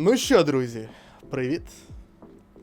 Ну що, друзі, привіт.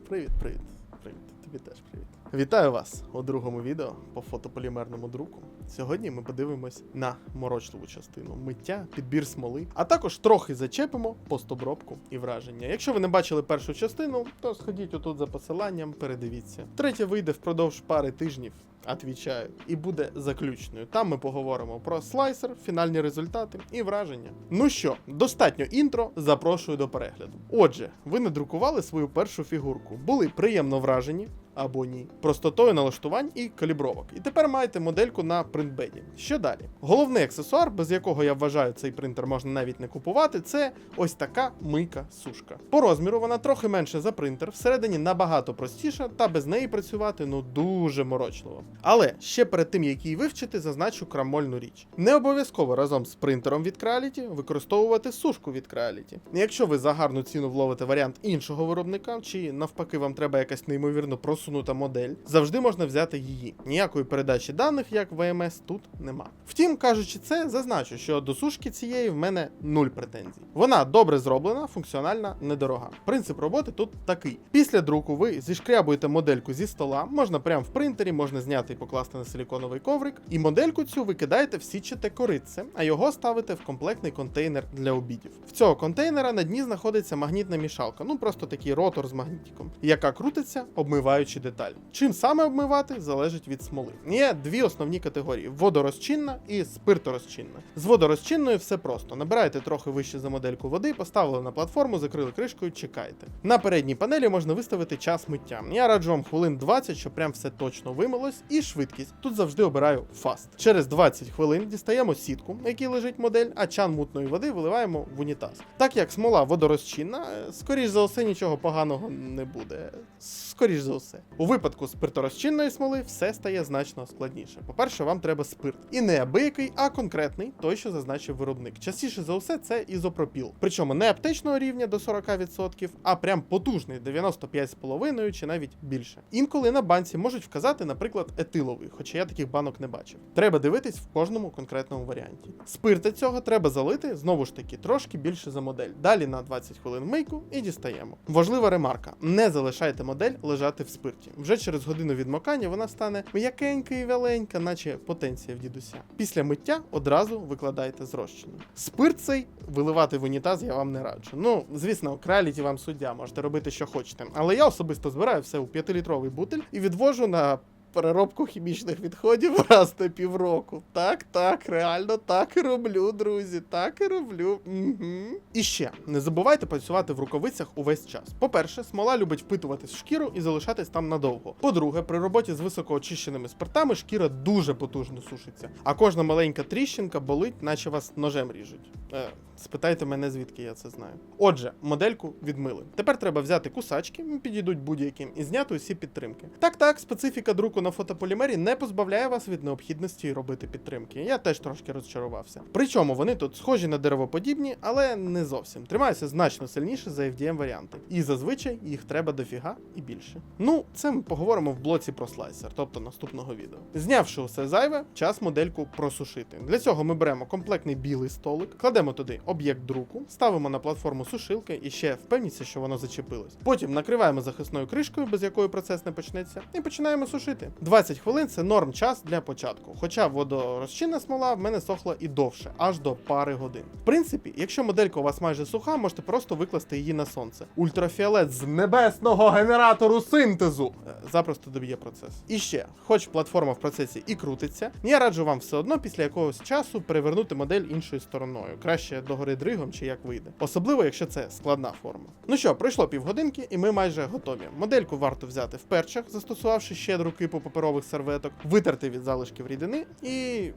Привіт, привіт, привіт. Тобі теж привіт. Вітаю вас у другому відео по фотополімерному друку. Сьогодні ми подивимось на морочливу частину миття, підбір смоли, а також трохи зачепимо постобробку і враження. Якщо ви не бачили першу частину, то сходіть отут за посиланням, передивіться. Третя вийде впродовж пари тижнів. Отвічаю, і буде заключною. Там ми поговоримо про слайсер, фінальні результати і враження. Ну що, достатньо інтро, запрошую до перегляду. Отже, ви надрукували свою першу фігурку, були приємно вражені. Або ні, простотою налаштувань і калібровок. І тепер маєте модельку на принтбеді. Що далі? Головний аксесуар, без якого я вважаю цей принтер можна навіть не купувати, це ось така мийка-сушка. По розміру вона трохи менше за принтер, всередині набагато простіша, та без неї працювати ну дуже морочливо. Але ще перед тим, як її вивчити, зазначу крамольну річ. Не обов'язково разом з принтером від Creality використовувати сушку від Creality. Якщо ви за гарну ціну вловите варіант іншого виробника, чи навпаки вам треба якась неймовірно просунута модель, завжди можна взяти її. Ніякої передачі даних, як в VMS, тут нема. Втім, кажучи це, зазначу, що до сушки цієї в мене нуль претензій. Вона добре зроблена, функціональна, недорога. Принцип роботи тут такий: після друку ви зішкрябуєте модельку зі стола, можна прямо в принтері, можна зняти і покласти на силіконовий коврик, і модельку цю ви кидаєте в січате коритце, а його ставите в комплектний контейнер для обідів. В цього контейнера на дні знаходиться магнітна мішалка, ну просто такий ротор з магнітиком, яка крутиться, обмиваючи деталь. Чим саме обмивати, залежить від смоли. Є дві основні категорії: водорозчинна і спирторозчинна. З водорозчинною все просто. Набираєте трохи вище за модельку води, поставили на платформу, закрили кришкою, чекаєте. На передній панелі можна виставити час миття. Я раджу вам хвилин 20, щоб прям все точно вимилось, і швидкість. Тут завжди обираю фаст. Через 20 хвилин дістаємо сітку, на якій лежить модель, а чан мутної води виливаємо в унітаз. Так як смола водорозчинна, е, скоріш за все нічого поганого не буде. Скоріш за все. У випадку спирторозчинної смоли все стає значно складніше. По-перше, вам треба спирт. І не абиякий, а конкретний, той, що зазначив виробник. Частіше за все, це ізопропіл. Причому не аптечного рівня до 40%, а прям потужний 95,5 чи навіть більше. Інколи на банці можуть вказати, наприклад, етиловий, хоча я таких банок не бачив. Треба дивитись в кожному конкретному варіанті. Спирта цього треба залити знову ж таки трошки більше за модель. Далі на 20 хвилин мийку і дістаємо. Важлива ремарка: не залишайте модель лежати в спирті. Вже через годину відмокання вона стане м'якенька і вяленька, наче потенція в дідуся. Після миття одразу викладайте зрощення. Спирт цей виливати в унітаз я вам не раджу. Ну, звісно, краліті вам суддя, можете робити, що хочете. Але я особисто збираю все у 5-літровий бутиль і відвожу на. Переробку хімічних відходів раз на півроку. Так, так, реально так і роблю, друзі. Так і роблю. Угу. І ще не забувайте працювати в рукавицях увесь час. По-перше, смола любить впитуватись в шкіру і залишатись там надовго. По-друге, при роботі з високоочищеними спиртами шкіра дуже потужно сушиться, а кожна маленька тріщинка болить, наче вас ножем ріжуть. Е, спитайте мене, звідки я це знаю. Отже, модельку відмили. Тепер треба взяти кусачки, підійдуть будь-яким, і зняти усі підтримки. Так, так, специфіка друку на фотополімері не позбавляє вас від необхідності робити підтримки. Я теж трошки розчарувався. Причому вони тут схожі на деревоподібні, але не зовсім. Тримаються значно сильніше за FDM варіанти. І зазвичай їх треба дофіга і більше. Ну, це ми поговоримо в блоці про слайсер, тобто наступного відео. Знявши усе зайве, час модельку просушити. Для цього ми беремо комплектний білий столик, кладемо туди об'єкт друку, ставимо на платформу сушилки і ще впевніться, що воно зачепилось. Потім накриваємо захисною кришкою, без якої процес не почнеться, і починаємо сушити. 20 хвилин це норм час для початку. Хоча водорозчинна смола в мене сохла і довше, аж до пари годин. В принципі, якщо моделька у вас майже суха, можете просто викласти її на сонце. Ультрафіолет з небесного генератору синтезу е, запросто доб'є процес. І ще, хоч платформа в процесі і крутиться, я раджу вам все одно після якогось часу перевернути модель іншою стороною. Краще догори дригом чи як вийде. Особливо, якщо це складна форма. Ну що, пройшло півгодинки, і ми майже готові. Модельку варто взяти в перчах, застосувавши щедру кипу паперових серветок, витерти від залишків рідини і.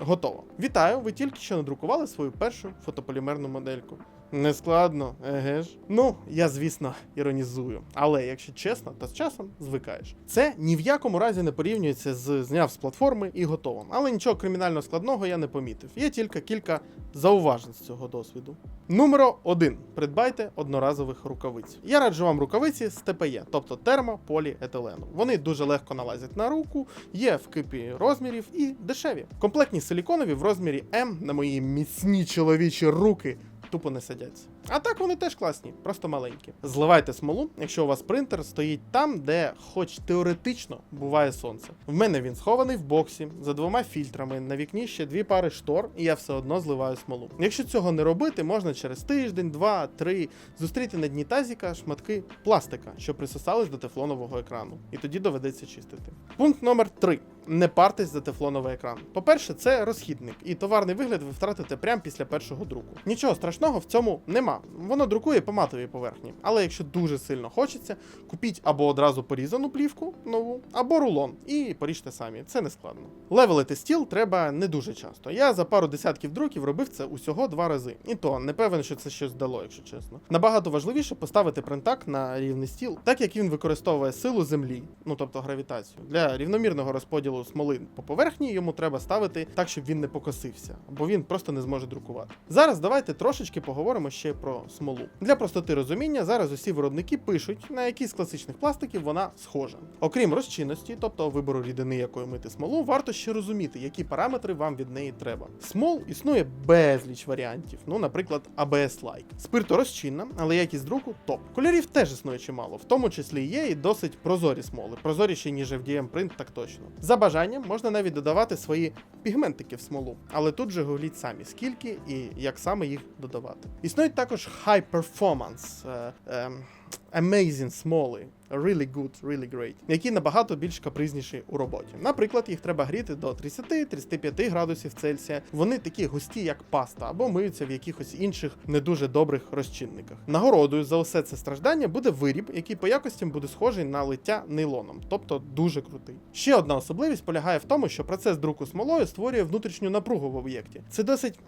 Готово. Вітаю! Ви тільки що надрукували свою першу фотополімерну модельку. Нескладно, еге ж. Ну, я, звісно, іронізую. Але якщо чесно, то з часом звикаєш. Це ні в якому разі не порівнюється з зняв з платформи і готовим. Але нічого кримінально складного я не помітив. Є тільки кілька зауважень з цього досвіду. Numero 1. Придбайте одноразових рукавиць. Я раджу вам рукавиці з ТПЕ, тобто термополіетилену. Вони дуже легко налазять на руку, є в кипі розмірів і дешеві. Комплектні силіконові в розмірі М на мої міцні чоловічі руки тупо не садяться. А так вони теж класні, просто маленькі. Зливайте смолу, якщо у вас принтер стоїть там, де, хоч теоретично, буває сонце. В мене він схований в боксі за двома фільтрами. На вікні ще дві пари штор, і я все одно зливаю смолу. Якщо цього не робити, можна через тиждень, два, три зустріти на дні тазіка шматки пластика, що присосались до тефлонового екрану, і тоді доведеться чистити. Пункт номер 3. Не партесь за тефлоновий екран. По-перше, це розхідник, і товарний вигляд ви втратите прямо після першого друку. Нічого страшного в цьому нема. Воно друкує по матовій поверхні. Але якщо дуже сильно хочеться, купіть або одразу порізану плівку нову, або рулон, і поріжте самі. Це не складно. Левелити стіл треба не дуже часто. Я за пару десятків друків робив це усього два рази. І то не певен, що це щось дало, якщо чесно. Набагато важливіше поставити принтак на рівний стіл, так як він використовує силу землі, ну тобто гравітацію. Для рівномірного розподілу смоли по поверхні йому треба ставити так, щоб він не покосився, бо він просто не зможе друкувати. Зараз давайте трошечки поговоримо ще про смолу. Для простоти розуміння, зараз усі виробники пишуть, на який з класичних пластиків вона схожа. Окрім розчинності, тобто вибору рідини, якою мити смолу, варто ще розуміти, які параметри вам від неї треба. Смол існує безліч варіантів, ну, наприклад, ABS-like. Спирторозчинна, але якість друку топ. Кольорів теж існує чимало, в тому числі є і досить прозорі смоли, прозоріші, ніж FDM Print, так точно. За бажанням можна навіть додавати свої пігментики в смолу, але тут же гугліть самі, скільки і як саме їх додавати. Існують також high performance, е, ем, amazing смоли, really good, really great, які набагато більш капризніші у роботі. Наприклад, їх треба гріти до 30-35 градусів Цельсія. Вони такі густі, як паста, або миються в якихось інших не дуже добрих розчинниках. Нагородою за усе це страждання буде виріб, який по якостям буде схожий на лиття нейлоном, тобто дуже крутий. Ще одна особливість полягає в тому, що процес друку смолою створює внутрішню напругу в об'єкті. Це досить.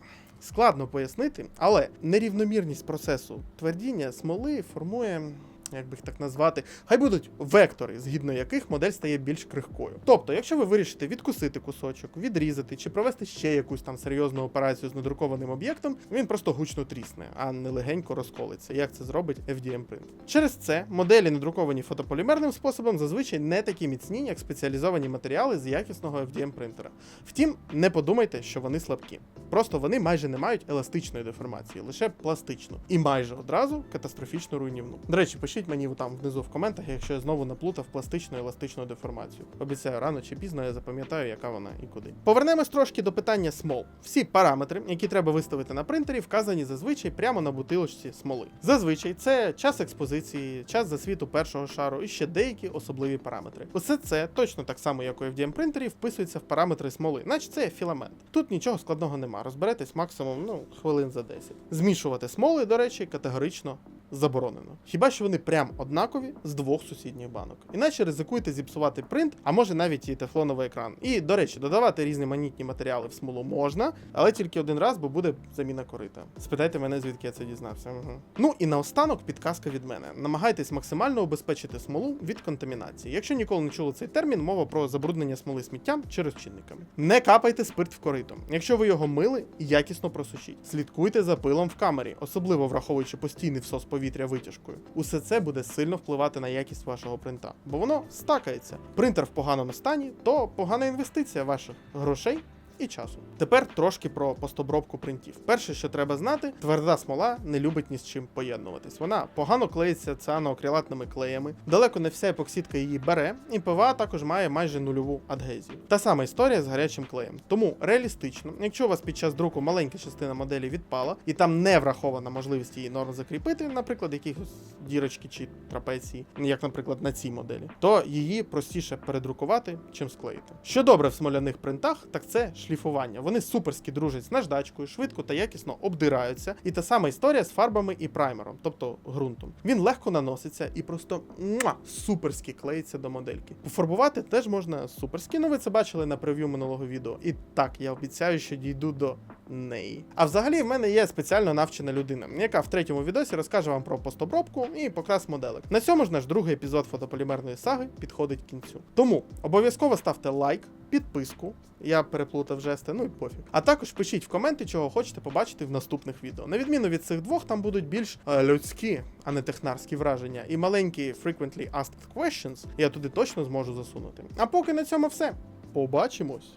Складно пояснити, але нерівномірність процесу твердіння смоли формує як би їх так назвати, хай будуть вектори, згідно яких модель стає більш крихкою. Тобто, якщо ви вирішите відкусити кусочок, відрізати чи провести ще якусь там серйозну операцію з надрукованим об'єктом, він просто гучно трісне, а не легенько розколиться, як це зробить FDM Print. Через це моделі, надруковані фотополімерним способом, зазвичай не такі міцні, як спеціалізовані матеріали з якісного FDM принтера. Втім, не подумайте, що вони слабкі. Просто вони майже не мають еластичної деформації, лише пластичну, і майже одразу катастрофічно руйнівну. До речі, пишіть мені там внизу в коментах, якщо я знову наплутав пластичну еластичну деформацію. Обіцяю, рано чи пізно я запам'ятаю, яка вона і куди. Повернемось трошки до питання смол. Всі параметри, які треба виставити на принтері, вказані зазвичай прямо на бутилочці смоли. Зазвичай це час експозиції, час засвіту першого шару і ще деякі особливі параметри. Усе це точно так само, як у FDM принтері, вписується в параметри смоли, наче це філамент. Тут нічого складного нема. Розберетесь максимум ну, хвилин за 10. Змішувати смоли, до речі, категорично заборонено. Хіба що вони прям однакові з двох сусідніх банок. Іначе ризикуєте зіпсувати принт, а може навіть і тефлоновий екран. І, до речі, додавати різноманітні матеріали в смолу можна, але тільки один раз, бо буде заміна корита. Спитайте мене, звідки я це дізнався. Угу. Ну і наостанок підказка від мене. Намагайтесь максимально обезпечити смолу від контамінації. Якщо ніколи не чули цей термін, мова про забруднення смоли сміттям чи розчинниками. Не капайте спирт в корито. Якщо ви його мили, якісно просушіть. Слідкуйте за пилом в камері, особливо враховуючи постійний всос повітря витяжкою. Усе це буде сильно впливати на якість вашого принта, бо воно стакається. Принтер в поганому стані, то погана інвестиція ваших грошей. І часу. Тепер трошки про постобробку принтів. Перше, що треба знати, тверда смола не любить ні з чим поєднуватись. Вона погано клеїться цианоакрилатними клеями, далеко не вся епоксидка її бере, і ПВА також має майже нульову адгезію. Та сама історія з гарячим клеєм. Тому реалістично, якщо у вас під час друку маленька частина моделі відпала, і там не врахована можливість її норм закріпити, наприклад, якихось дірочки чи трапеції, як, наприклад, на цій моделі, то її простіше передрукувати, чим склеїти. Що добре в смоляних принтах, так це шліфування. Вони суперськи дружать з наждачкою, швидко та якісно обдираються. І та сама історія з фарбами і праймером, тобто ґрунтом. Він легко наноситься і просто муа, суперськи клеїться до модельки. Пофарбувати теж можна суперськи. Ну ви це бачили на прев'ю минулого відео. І так, я обіцяю, що дійду до неї. А взагалі в мене є спеціально навчена людина, яка в третьому відосі розкаже вам про постобробку і покрас моделек. На цьому ж наш другий епізод фотополімерної саги підходить кінцю. Тому обов'язково ставте лайк, підписку. Я переплутав жести, ну і пофіг. А також пишіть в коменти, чого хочете побачити в наступних відео. На відміну від цих двох, там будуть більш е, людські, а не технарські враження. І маленькі frequently asked questions я туди точно зможу засунути. А поки на цьому все. Побачимось.